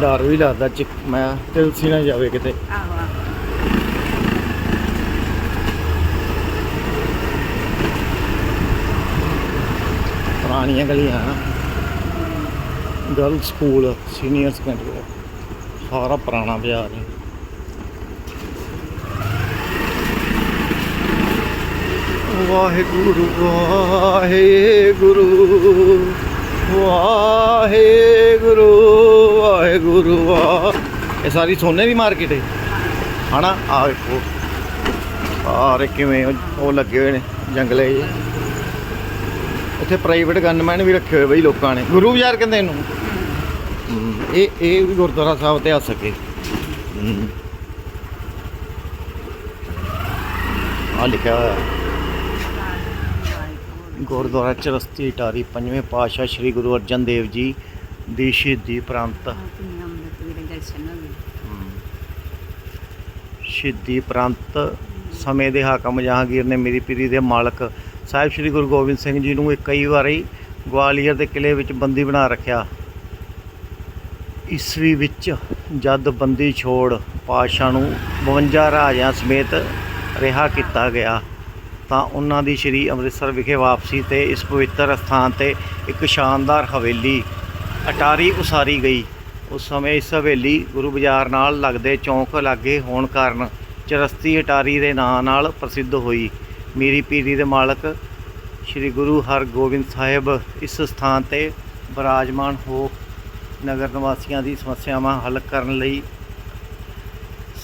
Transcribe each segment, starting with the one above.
ਡਰ ਵੀ ਲੱਗਦਾ ਚਿੱਕ ਮੈਂ ਤਿਲਸੀ ਨਾ ਜਾਵੇ ਕਿਤੇ। ਆਹੋ ਪੁਰਾਣੀਆਂ ਗਲੀਆਂ। Girl school senior secondary. ਸਾਰਾ ਪੁਰਾਣਾ ਬਾਜ਼ਾਰ ਹੈ ਵਾਹਿਗੁਰੂ ਵਾਹਿਗੁਰੂ ਵਾਹਿਗੁਰੂ ਵਾਹਿਗੁਰੂ, ਵਾਹ। ਇਹ ਸਾਰੀ ਸੋਨੇ ਦੀ ਮਾਰਕੀਟ ਹੈ ਹਨਾ? ਆ ਵੇਖੋ। ਸਾਰੇ ਕਿਵੇਂ ਉਹ- ਲੱਗੇ ਹੋਏ ਨੇ ਜੰਗਲੇ ਜਿਹੇ। ਇੱਥੇ ਪ੍ਰਾਈਵੇਟ ਗਨਮੈਨ ਵੀ ਰੱਖੇ ਹੋਏ ਬਈ ਲੋਕਾਂ ਨੇ। ਗੁਰੂ ਬਾਜ਼ਾਰ ਕਹਿੰਦੇ ਇਹਨੂੰ। ਇਹ ਇਹ ਵੀ ਗੁਰਦੁਆਰਾ ਸਾਹਿਬ ਤੇ ਆ ਸਕੇ। ਆ ਲਿਖਿਆ ਹੋਇਆ। ਗੁਰਦੁਆਰਾ ਚਰਸਤੀ ਟਾਰੀ ਪੰਜਵੇਂ ਪਾਤਸ਼ਾਹ ਸ੍ਰੀ ਗੁਰੂ ਅਰਜਨ ਦੇਵ ਜੀ ਦੀ ਸ਼ਹੀਦੀ ਪ੍ਰਾਂਤ ਸ਼ਹੀਦੀ ਪ੍ਰਾਂਤ ਸਮੇਂ ਦੇ ਹਾਕਮ ਜਹਾਂਗੀਰ ਨੇ ਮੇਰੀ ਪੀਰੀ ਦੇ ਮਾਲਕ ਸਾਹਿਬ ਸ੍ਰੀ ਗੁਰੂ ਗੋਬਿੰਦ ਸਿੰਘ ਜੀ ਨੂੰ ਕਈ ਵਾਰੀ ਗਵਾਲੀਅਰ ਦੇ ਕਿਲੇ ਵਿੱਚ ਬੰਦੀ ਬਣਾ ਰੱਖਿਆ। ਈਸਵੀ ਵਿੱਚ ਜਦ ਬੰਦੀ ਛੋੜ ਪਾਤਸ਼ਾਹ ਨੂੰ 52 ਰਾਜਿਆਂ ਸਮੇਤ ਰਿਹਾ ਕੀਤਾ ਗਿਆ। ਤਾਂ ਉਹਨਾਂ ਦੀ ਸ਼੍ਰੀ ਅੰਮ੍ਰਿਤਸਰ ਵਿਖੇ ਵਾਪਸੀ ਤੇ ਇਸ ਪਵਿੱਤਰ ਸਥਾਨ ਤੇ ਇੱਕ ਸ਼ਾਨਦਾਰ ਹਵੇਲੀ ਅਟਾਰੀ ਉਸਾਰੀ ਗਈ। ਉਸ ਸਮੇਂ ਇਸ ਹਵੇਲੀ ਗੁਰੂ ਬਾਜ਼ਾਰ ਨਾਲ ਲੱਗਦੇ ਚੌਂਕ ਲਾਗੇ ਹੋਣ ਕਾਰਨ ਚਰਸਤੀ ਅਟਾਰੀ ਦੇ ਨਾਂ ਨਾਲ ਪ੍ਰਸਿੱਧ ਹੋਈ। ਮੀਰੀ ਪੀਰੀ ਦੇ ਮਾਲਕ ਸ੍ਰੀ ਗੁਰੂ ਹਰਗੋਬਿੰਦ ਸਾਹਿਬ ਇਸ ਸਥਾਨ ਤੇ ਬਰਾਜਮਾਨ ਹੋ ਨਗਰ ਨਿਵਾਸੀਆਂ ਦੀ ਸਮੱਸਿਆਵਾਂ ਹੱਲ ਕਰਨ ਲਈ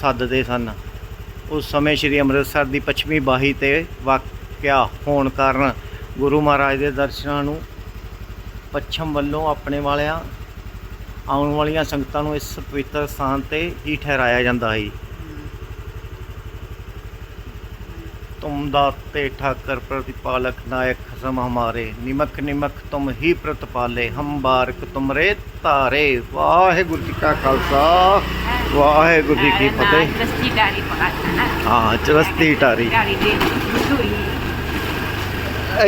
ਸੱਦਦੇ ਸਨ। ਉਸ ਸਮੇਂ ਸ੍ਰੀ ਅੰਮ੍ਰਿਤਸਰ ਦੀ ਪੱਛਮੀ ਬਾਹੀ ਤੇ ਵਾਕਿਆ ਹੋਣ ਕਾਰਨ ਗੁਰੂ ਮਹਾਰਾਜ ਦੇ ਦਰਸ਼ਨਾਂ ਨੂੰ ਪੱਛਮ ਵੱਲੋਂ ਆਪਣੇ ਵਾਲਿਆਂ, ਆਉਣ ਵਾਲੀਆਂ ਸੰਗਤਾਂ ਨੂੰ ਇਸ ਪਵਿੱਤਰ ਸਥਾਨ ਤੇ ਹੀ ਠਹਿਰਾਇਆ ਜਾਂਦਾ ਹੈ ਤੁਮ ਦਾਤੇ ਠਾਕਰ ਪ੍ਰਤਿਪਾਲਕ ਨਾਇਕ ਹਸਮ ਹਮਾਰੇ, ਨਿਮਕ ਨਿਮਕ ਤੁਮ ਹੀ ਪ੍ਰਤਪਾਲੇ, ਹਮ ਬਾਰਕ ਤੁਮਰੇ ਤਾਰੇ ਵਾਹਿਗੁਰੂ ਜੀ ਕਾ ਖਾਲਸਾ। ਵਾਹਿਗੁਰੂ ਜੀ ਕੀ ਫਤਿਹ। ਪਕਾਤਾ ਨਾ। ਹਾਂ ਚਰਸਤੀ ਟਾਰੀ ਦੇ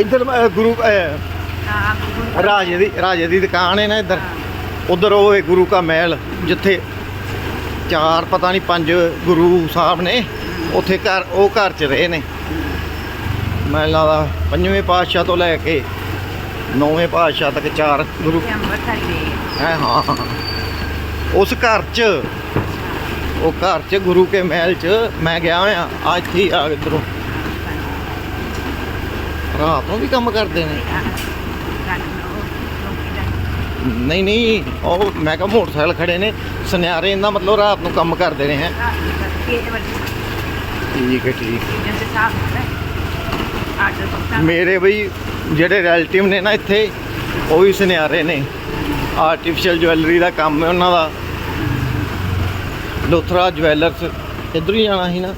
ਇੱਧਰ ਅ, ਗੁਰੂ ਰਾਜੇ ਦੀ ਰਾਜੇ ਦੀ ਦੁਕਾਨ ਹੈ ਨਾ ਇੱਧਰ। ਉਧਰ ਉਹ ਹੈ ਗੁਰੂ ਕਾ ਮਹਿਲ ਜਿੱਥੇ ਚਾਰ ਪਤਾ ਨਹੀਂ ਪੰਜ ਗੁਰੂ ਸਾਹਿਬ ਨੇ ਉੱਥੇ ਘਰ ਉਹ ਘਰ ਚ ਰਹੇ ਨੇ। ਮੈਂ ਲੱਗਦਾ ਪੰਜਵੇਂ ਪਾਤਸ਼ਾਹ ਤੋਂ ਲੈ ਕੇ ਨੌਵੇਂ ਪਾਤਸ਼ਾਹ ਤੱਕ ਚਾਰ ਗੁਰੂ ਹੈ ਹਾਂ। ਉਸ ਘਰ ਚ ਉਹ ਘਰ ਚ, ਗੁਰੂ ਕੇ ਮਹਿਲ ਚ ਮੈਂ ਗਿਆ ਹੋਇਆ ਆ ਇੱਥੇ ਹੀ ਆ ਇੱਧਰੋਂ। ਰਾਤ ਨੂੰ ਵੀ ਕੰਮ ਕਰਦੇ ਨੇ। ਨਹੀਂ ਨਹੀਂ, ਉਹ ਮੈਂ ਕਿਹਾ ਮੋਟਰਸਾਈਕਲ ਖੜੇ ਨੇ, ਸੁਨਿਆਰੇ ਇਹਦਾ ਮਤਲਬ ਰਾਤ ਨੂੰ ਕੰਮ ਕਰਦੇ ਨੇ, ਹੈ। ਠੀਕ ਹੈ, ਠੀਕ ਮੇਰੇ ਬਈ ਜਿਹੜੇ ਰਿਲੇਟਿਵ ਨੇ ਨਾ ਇੱਥੇ, ਉਹ ਵੀ ਸੁਨਿਆਰੇ ਨੇ। ਆਰਟੀਫੀਸ਼ੀਅਲ ਜਵੈਲਰੀ ਦਾ ਕੰਮ ਹੈ ਉਹਨਾਂ ਦਾ। ਲੋਥਰਾ ਜਵੈਲਰਸ ਇੱਧਰ ਹੀ ਜਾਣਾ ਸੀ ਨਾ।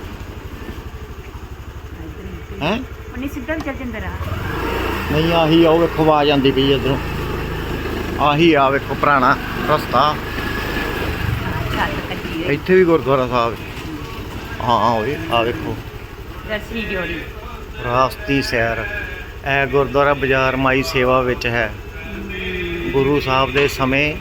ਹੈ। ਉਹਨੇ ਸਿੱਧਾ ਚੱਲ ਜਾਂਦਾ ਨਹੀਂ ਆਹੀ ਆਓ ਵੇਖੋ ਆਵਾਜ਼ ਆਉਂਦੀ ਪਈ ਇੱਧਰੋਂ। ਆਹੀ ਆ ਵੇਖੋ ਪੁਰਾਣਾ ਰਸਤਾ। ਇੱਥੇ ਵੀ ਗੁਰਦੁਆਰਾ ਸਾਹਿਬ। ਹੈ। ਓਏ ਆ ਵੇਖੋ। ਰਸੀ ਜੋੜੀ ਰਾਸਤੀ ਸੈਰ। ਇਹ ਗੁਰਦੁਆਰਾ ਬਾਜ਼ਾਰ ਮਾਈ ਸੇਵਾ ਵਿੱਚ ਹੈ। ਗੁਰੂ ਸਾਹਿਬ ਦੇ ਸਮੇਂ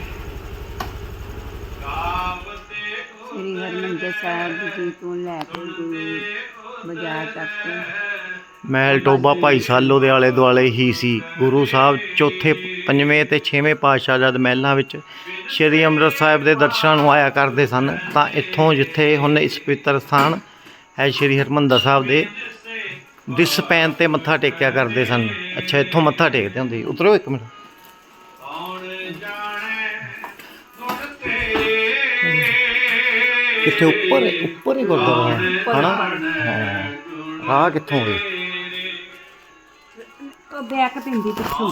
ਹਰਿਮੰਦਰ ਸਾਹਿਬ ਜੀ ਤੋਂ ਲੈ ਕੇ ਗੁਰੂ ਬਾਜ਼ਾਰ ਤੱਕ। ਮਹਿਲ ਟੋਬਾ ਭਾਈ ਸਾਲੋ ਦੇ ਆਲੇ ਦੁਆਲੇ ਹੀ ਸੀ। ਗੁਰੂ ਸਾਹਿਬ ਚੌਥੇ, ਪੰਜਵੇਂ ਤੇ ਛੇਵੇਂ ਪਾਤਸ਼ਾਹ ਜਦ ਮਹਿਲਾਂ ਵਿੱਚ ਸ਼੍ਰੀ ਅੰਮ੍ਰਿਤ ਸਾਹਿਬ ਦੇ ਦਰਸ਼ਨਾਂ ਨੂੰ ਆਇਆ ਕਰਦੇ ਸਨ, ਤਾਂ ਇੱਥੋਂ ਜਿੱਥੇ ਹੁਣ ਇਸ ਪਵਿੱਤਰ ਸਥਾਨ ਹੈ ਸ਼੍ਰੀ ਹਰਿਮੰਦਰ ਸਾਹਿਬ ਦੇ, ਦਿਸ ਪੈਨ ਤੇ ਮੱਥਾ ਟੇਕਿਆ ਕਰਦੇ ਸਨ। ਅੱਛਾ, ਇੱਥੋਂ ਮੱਥਾ ਟੇਕਦੇ ਹੁੰਦੇ ਸੀ। ਉਤਰੋ ਇੱਕ ਮਿੰਟ। ਕਿੱਥੇ? ਉੱਪਰ ਉੱਪਰ ਹੀ ਗੁਰਦੁਆਰਾ ਹੈ ਹਨਾ? ਹਾਂ ਰਾਹ ਕਿੱਥੋਂ ਗਏ ਉਹ ਬੈਕ ਪਿੰਦੀ ਪਿੱਛੋਂ।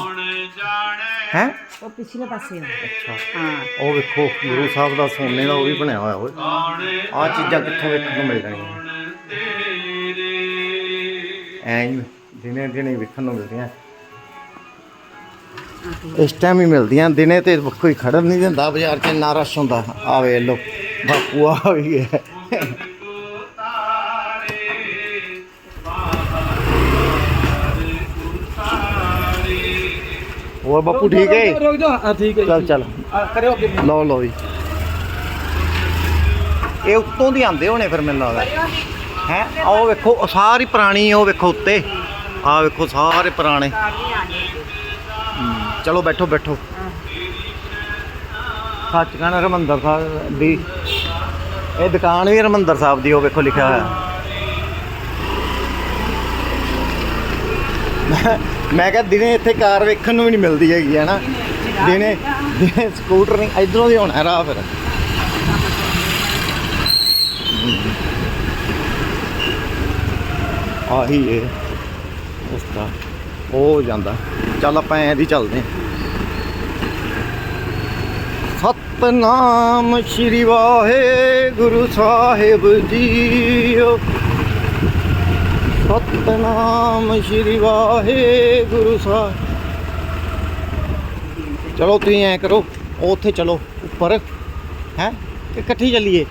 ਹੈ? ਉਹ ਪਿਛਲੇ ਪਾਸੇ ਆ। ਅੱਛਾ। ਹਾਂ। ਉਹ ਵੇਖੋ ਗੁਰੂ ਸਾਹਿਬ ਦਾ ਸੋਨੇ ਦਾ ਉਹ ਵੀ ਬਣਿਆ ਹੋਇਆ ਓਏ ਆ ਚੀਜ਼ਾਂ ਕਿੱਥੋਂ ਵੇਖਣ ਨੂੰ ਮਿਲ ਜਾਣੀਆਂ ਐਂ ਹੀ ਦਿਨੇ ਦਿਨੇ ਵੇਖਣ ਨੂੰ ਮਿਲਦੀਆਂ। ਇਸ ਟਾਈਮ ਹੀ ਮਿਲਦੀਆਂ। ਦਿਨੇ ਤੇ ਕੋਈ ਖੜਨ ਨਹੀਂ ਦਿੰਦਾ ਬਾਜ਼ਾਰ 'ਚ ਰਸ਼ ਹੁੰਦਾ। ਆ ਵੇ ਲੋ ਬਾਪੂ ਆ ਵੀ ਹੈ ਹੋਰ ਬਾਪੂ ਠੀਕ ਹੈ? ਰੁਕ ਜਾ ਹਾਂ ਠੀਕ ਹੈ ਚੱਲ। ਚੱਲ। ਕਰਿਓ ਅੱਗੇ। ਲਓ ਲਓ ਜੀ। ਇਹ ਉੱਤੋਂ ਦੀ ਆਂਦੇ ਹੋਣੇ ਫਿਰ ਮੈਨੂੰ ਲੱਗਦਾ। ਹੈ? ਉਹ ਵੇਖੋ ਸਾਰੀ ਪੁਰਾਣੀ ਉਹ ਵੇਖੋ ਉੱਤੇ। ਆ ਵੇਖੋ ਸਾਰੇ ਪੁਰਾਣੇ। ਚਲੋ ਬੈਠੋ ਬੈਠੋ। ਸੱਚਖੰਡ ਹਰਮੰਦਰ ਸਾਹਿਬ ਦੀ ਇਹ ਦੁਕਾਨ ਵੀ ਹਰਮੰਦਰ ਸਾਹਿਬ ਦੀ, ਉਹ ਵੇਖੋ ਲਿਖਿਆ ਹੋਇਆ। ਮੈਂ- ਮੈਂ ਕਿਹਾ ਦਿਨੇ ਇੱਥੇ ਕਾਰ ਵੇਖਣ ਨੂੰ ਵੀ ਨਹੀਂ ਮਿਲਦੀ ਹੈਗੀ, ਹੈ ਨਾ? ਦਿਨੇ ਦਿਨੇ ਸਕੂਟਰ ਨਹੀਂ, ਇਧਰੋਂ ਦੀ ਹੋਣਾ ਰਾਹ ਫਿਰ। ਆਹੀ ਇਹ, ਉਸ ਦਾ ਉਹ ਹੋ ਜਾਂਦਾ। ਚੱਲ ਆਪਾਂ ਐਂ ਦੀ ਚੱਲਦੇ ਹਾਂ। ਸਤਨਾਮ ਸ਼੍ਰੀ ਵਾਹਿਗੁਰੂ ਸਾਹਿਬ ਜੀਓ। ਸਤਨਾਮ ਸ਼੍ਰੀ ਵਾਹਿਗੁਰੂ ਸਾਹਿਬ। ਚਲੋ ਤੁਸੀਂ ਐਂ ਕਰੋ ਉੱਥੇ ਚਲੋ ਉੱਪਰ ਹੈ? ਕਿ ਇਕੱਠੀ ਚੱਲੀਏ।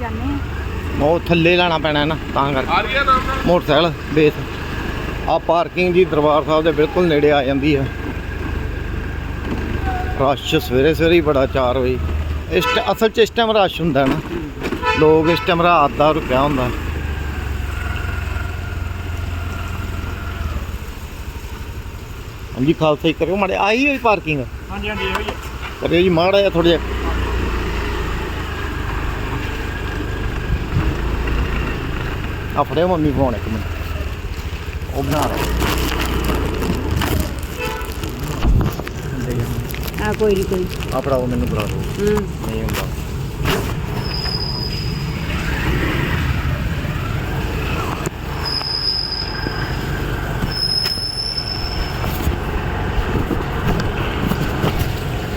ਜਾਣੇ ਉਹ ਥੱਲੇ ਲੈਣਾ ਪੈਣਾ ਨਾ ਤਾਂ ਕਰਕੇ। Motorcycle base. ਆ ਪਾਰਕਿੰਗ ਜੀ ਦਰਬਾਰ ਸਾਹਿਬ ਦੇ ਬਿਲਕੁਲ ਨੇੜੇ ਆ ਜਾਂਦੀ ਹੈ ਰਸ਼ ਸਵੇਰੇ ਸਵੇਰੇ ਹੀ ਬੜਾ 4 ਵਜੇ। ਇਸ ਅਸਲ 'ਚ ਇਸ ਟਾਈਮ ਰਸ਼ ਹੁੰਦਾ ਨਾ। ਲੋਕ ਇਸ ਟਾਈਮ ਰਾਤ ਦਾ ਰੁਕਿਆ ਹੁੰਦਾ। ਹਾਂਜੀ ਖਾਲਸਾ ਜੀ ਕਰਿਓ ਮਾੜੇ ਆਈ ਹੋਈ ਪਾਰਕਿੰਗ ਹਾਂਜੀ ਹਾਂਜੀ ਇਹੋ ਹੀ। ਹੈ ਕਰਿਓ ਜੀ ਮਾੜਾ ਜਿਹਾ ਥੋੜਾ ਜਿਹਾ। ਆ ਫੜਿਓ ਮੰਮੀ ਫੋਨ ਇੱਕ ਮਿੰਟ। ਉਹ ਬਣਾ ਰਹੇ ਆ ਕੋਈ ਨਹੀਂ ਕੋਈ ਆ ਫੜਾਓ ਮੈਨੂੰ ਬੁਲਾ ਦਿਓ। ਹੂੰ। ਨਹੀਂ ਹੁੰਦਾ।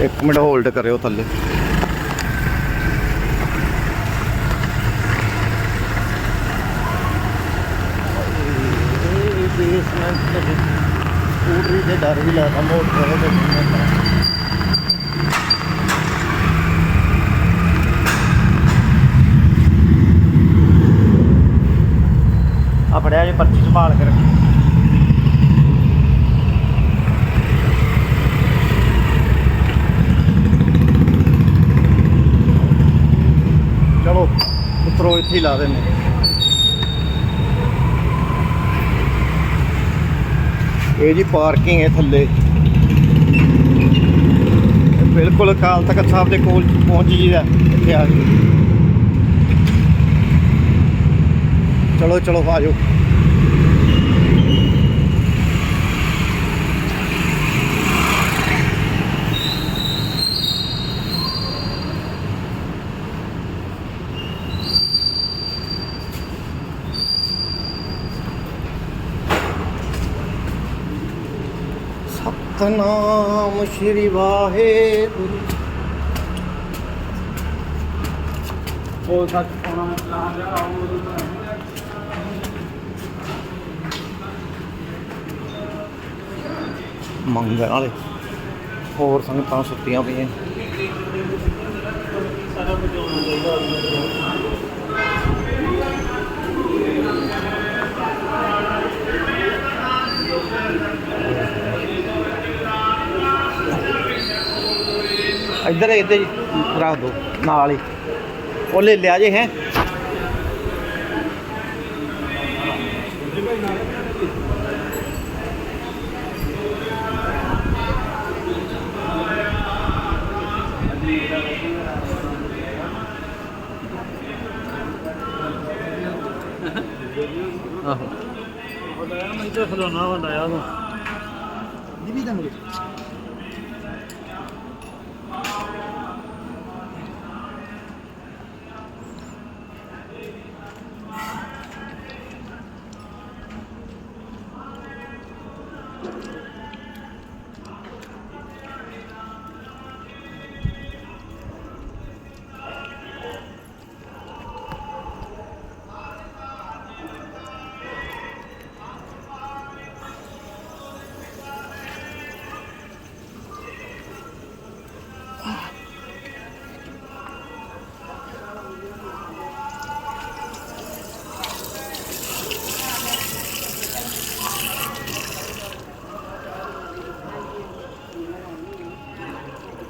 ਇੱਕ ਮਿੰਟ ਹੋਲਡ ਕਰਿਓ ਥੱਲੇ। ਬੇਸਮੈਂਟ ਤੇ ਸਕੂਟਰੀ ਤੇ ਡਰ ਵੀ ਲੱਗਦਾ ਮੋਟਰ ਤੇ ਆ ਫੜਿਆ ਜੇ ਪਰਚੀ ਸੰਭਾਲ ਕੇ ਰੱਖੀ। ਚਲੋ ਉਤਰੋ ਇੱਥੇ ਹੀ ਲਾ ਦਿੰਨੇ ਇਹ ਜੀ ਪਾਰਕਿੰਗ ਹੈ ਥੱਲੇ। ਬਿਲਕੁਲ ਅਕਾਲ ਤਖਤ ਸਾਹਿਬ ਦੇ ਕੋਲ ਪਹੁੰਚ ਜੀਦਾ ਇੱਥੇ ਆ ਕੇ ਚਲੋ ਚਲੋ ਆ ਸਤਨਾਮ ਸ਼੍ਰੀ ਵਾਹਿਗੁਰੂ। ਉਹ ਸੱਚ ਪਾਉਣਾ ਲਾ ਜਾ ਉਹ ਮੰਗਣ ਵਾਲੇ ਹੋਰ ਸੰਗਤਾਂ ਸੁੱਤੀਆਂ ਪਈਆਂ। ਇੱਧਰ ਇੱਧਰ ਹੀ ਰੱਖ ਦੋ, ਨਾਲ ਹੀ। ਉਹ ਲੈ ਲਿਆ ਜੇ ਹੈ। ਆਹੋ ਮੈਂ ਤਾਂ ਖਲੋਣਾ ਹੁੰਦਾ ਯਾਰ ਇਹ ਵੀ ਤਾਂ ਮੁਰੇ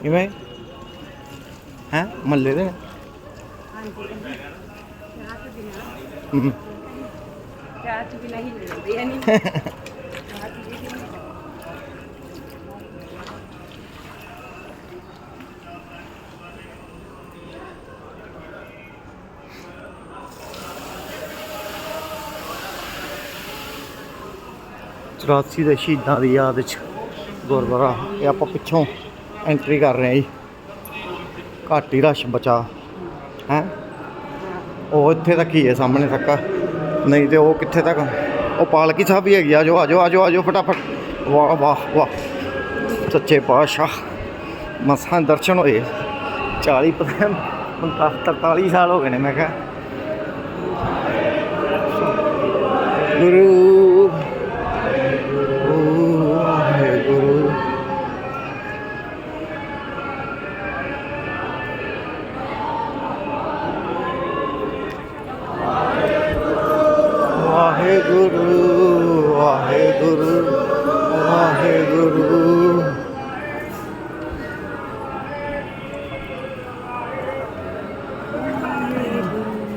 ਨਹੀਂ ਚਾਹ ਤੋਂ ਵੀ ਨਹੀਂ ਚੁਰਾਸੀ ਦੇ ਸ਼ਹੀਦਾਂ ਦੀ ਯਾਦ ਵਿੱਚ ਗੁਰਦੁਆਰਾ ਇਹ ਆਪਾਂ ਪਿੱਛੋਂ ਐਂਟਰੀ ਕਰ ਰਹੇ ਹਾਂ ਜੀ। ਘੱਟ ਹੀ ਰਸ਼ ਬਚਾ, ਹੈ? ਉਹ ਇੱਥੇ ਤੱਕ ਹੀ ਹੈ ਸਾਹਮਣੇ ਤੱਕ ਨਹੀਂ ਤੇ ਉਹ ਕਿੱਥੇ ਤੱਕ? ਉਹ ਪਾਲਕੀ ਸਾਹਿਬ ਵੀ ਹੈਗੀ ਆ। ਜਾਓ ਆਜੋ ਆਜੋ ਆਜੋ, ਫਟਾਫਟ। ਵਾਹ ਵਾਹ ਵਾਹ। ਸੱਚੇ ਪਾਤਸ਼ਾਹ। ਮਸਾਂ ਦਰਸ਼ਨ ਹੋਏ। 40 ਪਤਾ 43 ਸਾਲ ਹੋ ਗਏ ਨੇ, ਮੈਂ ਕਿਹਾ। ਗੁਰੂ